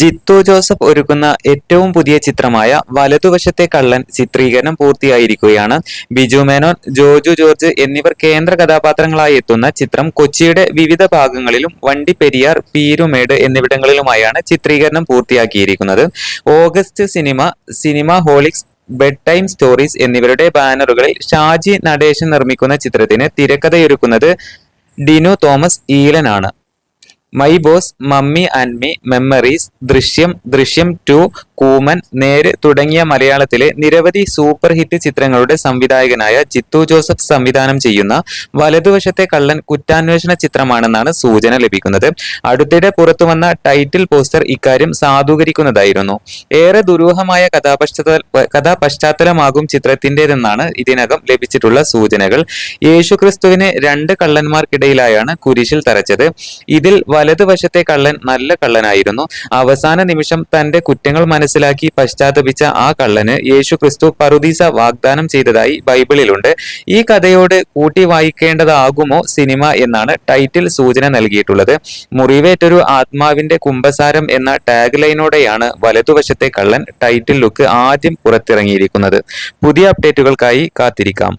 ജിത്തു ജോസഫ് ഒരുക്കുന്ന ഏറ്റവും പുതിയ ചിത്രമായ വലതുവശത്തെ കള്ളൻ ചിത്രീകരണം പൂർത്തിയായിരിക്കുകയാണ്. ബിജു മേനോൻ ജോജു ജോർജ് എന്നിവർ കേന്ദ്ര കഥാപാത്രങ്ങളായി എത്തുന്ന ചിത്രം കൊച്ചിയുടെ വിവിധ ഭാഗങ്ങളിലും വണ്ടിപ്പെരിയാർ പീരുമേട് എന്നിവിടങ്ങളിലുമായാണ് ചിത്രീകരണം പൂർത്തിയാക്കിയിരിക്കുന്നത്. August cinema cinema Horlicks bed time stories എന്നിവരുടെ ബാനറുകളിൽ ഷാജി നടേശൻ നിർമ്മിക്കുന്ന ചിത്രത്തിന് തിരക്കഥയൊരുക്കുന്നത് ഡിനു തോമസ് ഈലനാണ്. My boss mummy and me memories Drishyam Drishyam two കൂമൻ Neru തുടങ്ങിയ മലയാളത്തിലെ നിരവധി സൂപ്പർ ഹിറ്റ് ചിത്രങ്ങളുടെ സംവിധായകനായ ജിത്തു ജോസഫ് സംവിധാനം ചെയ്യുന്ന വലതുവശത്തെ കള്ളൻ കുറ്റാന്വേഷണ ചിത്രമാണെന്നാണ് സൂചന ലഭിക്കുന്നത്. അടുത്തിടെ പുറത്തുവന്ന ടൈറ്റിൽ പോസ്റ്റർ ഇക്കാര്യം സാധൂകരിക്കുന്നതായിരുന്നു. ഏറെ ദുരൂഹമായ കഥാപശ്ചാത്തല കഥാപശ്ചാത്തലമാകും ചിത്രത്തിന്റെതെന്നാണ് ഇതിനകം ലഭിച്ചിട്ടുള്ള സൂചനകൾ. യേശുക്രിസ്തുവിനെ രണ്ട് കള്ളന്മാർക്കിടയിലായാണ് കുരിശിൽ തറച്ചത്. ഇതിൽ വലതുവശത്തെ കള്ളൻ നല്ല കള്ളനായിരുന്നു. അവസാന നിമിഷം തന്റെ കുറ്റങ്ങൾ മനസ്സിലാക്കി പശ്ചാത്തപിച്ച ആ കള്ളന് യേശു ക്രിസ്തു പറുദീസ വാഗ്ദാനം ചെയ്തതായി ബൈബിളിലുണ്ട്. ഈ കഥയോട് കൂട്ടി വായിക്കേണ്ടതാകുമോ സിനിമ എന്നാണ് ടൈറ്റിൽ സൂചന നൽകിയിട്ടുള്ളത്. മുറിവേറ്റൊരു ആത്മാവിന്റെ കുംഭസാരം എന്ന ടാഗ് ലൈനോടെയാണ് വലതുവശത്തെ കള്ളൻ ടൈറ്റിൽ ലുക്ക് ആദ്യം പുറത്തിറങ്ങിയിരിക്കുന്നത്. പുതിയ അപ്ഡേറ്റുകൾക്കായി കാത്തിരിക്കാം.